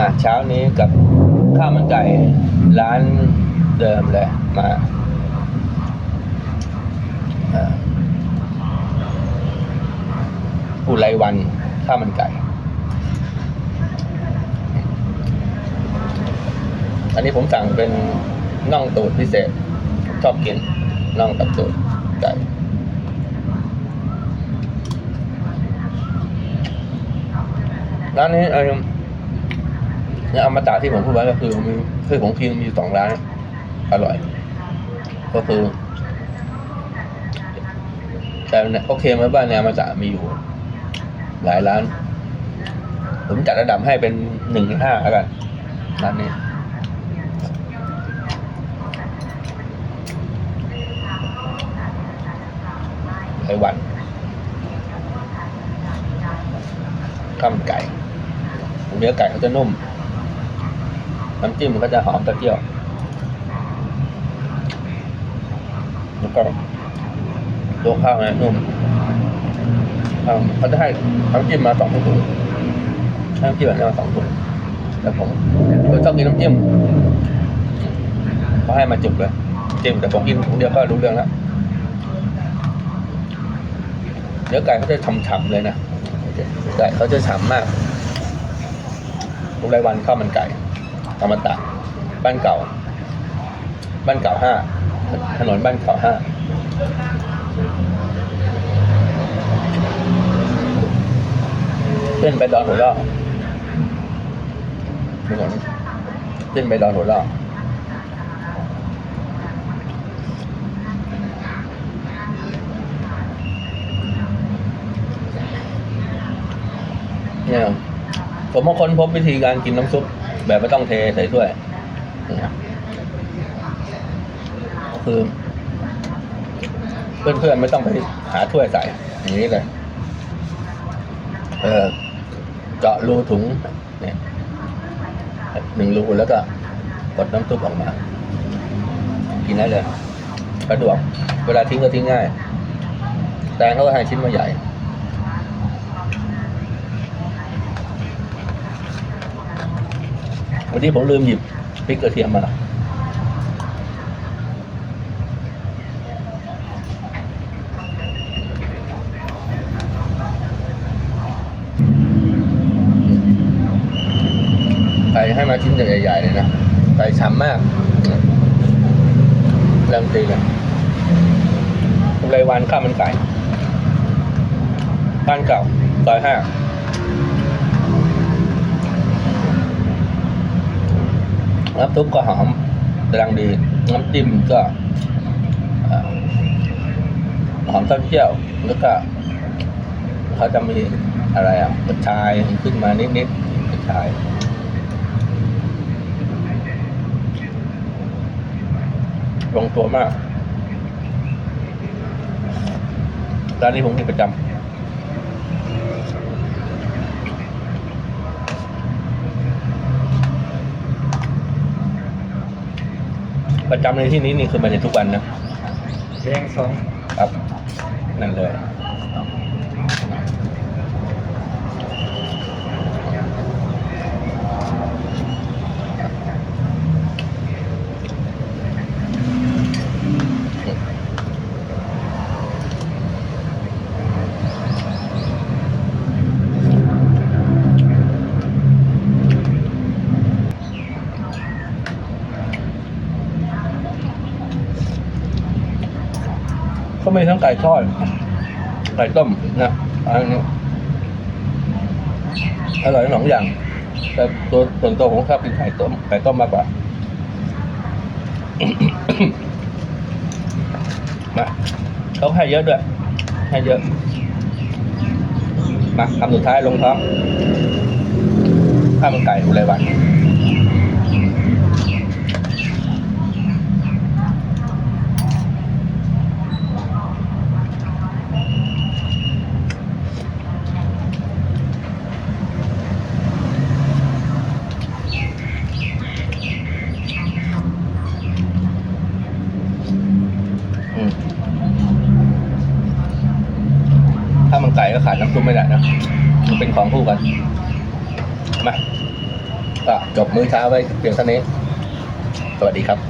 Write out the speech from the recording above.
อะเช้านี้กับข้าวมันไก่ร้านเดิมเลยมาอุไรวันข้าวมันไก่ อันนี้ผมสั่งเป็นน่องตูดพิเศษ ชอบกินน่องกับตูดไก่ร้านนี้เออ เนี่ยอมตะที่ผมพูดไว้ก็คือมีคือผมกินมีอยู่สองร้านอร่อย ก็คือ แต่โอเคไหมบ้านแนวมาจะมีอยู่ หลายร้าน ผมจัดระดับให้เป็นหนึ่งห้าแล้วกันร้านนี้ไต้หวันข้าวมันไก่เนื้อไก่เขาจะนุ่ม น้ำจิ้มมันก็จะหอมตะเกียวแล้วก็ตัวข้าวเนี่ยนุ่มเขาจะให้น้ำจิ้มมาสองถุงให้น้ำจิ้มแบบนี้มาสองถุงแต่ผมผมชอบกินน้ำจิ้มเขาให้มาจุกเลยจิ้มแต่ผมกินถุงเดียวก็รู้เรื่องแล้วเนื้อไก่เขาจะฉ่ำๆเลยนะไก่เขาจะฉ่ำมากทุกรายวันข้าวมันไก่ อมตะบ้านเก่า บ้านเก่าห้าถนนบ้านเก่าห้าเส้นไปดอนหัวล่อถนนเส้นไปดอนหัวล่อเนี่ยผมมาค้นพบวิธีการกินน้ำซุป แบบไม่ต้องเทใส่ถ้วยนะครับก็คือ เพื่อนๆไม่ต้องไปหาถ้วยใส่อย่างนี้เลยเออเจาะรูถุงเนี่ยหนึ่งรูแล้วก็กดน้ำซุปออกมา กินได้เลยสะดวก เวลาทิ้งก็ทิ้งง่าย แตงเขาก็ให้ชิ้นมาใหญ่ วันนี้ผมลืมหยิบพริกกระเทียมมาใส่ให้มาชิ้นใหญ่ๆเลยนะใส่ช้ำมากเริ่มตีเลยทุกรายวันข้าวมันไก่บ้านเก่าซอยห้า น้ำซุปก็หอมกำลังดี น้ำจิ้มก็หอมเต้าเจี้ยวแล้วก็เขาจะมีอะไรอะกระชายขึ้นมานิดๆกระชายลงตัวมากร้านนี้ผมกินประจำ ประจำในที่นี้นี่คือมาในทุกวันนะแดงสองครับ นั่นเลย เขามีทั้งไก่ทอดไก่ต้มนะอันนี้อร่อยสองอย่าง แต่ตัวส่วนตัวผมชอบกินไก่ต้มไก่ต้มมากกว่ามาเขาให้เยอะด้วยให้เยอะ มาคำสุดท้ายลงท้องข้าวมันไก่อุไรวัน อืม ขาดน้ำซุปไม่ได้นะมันเป็นของคู่กันมาก็จบมื้อเช้าไว้เพียงเท่านี้ สวัสดีครับ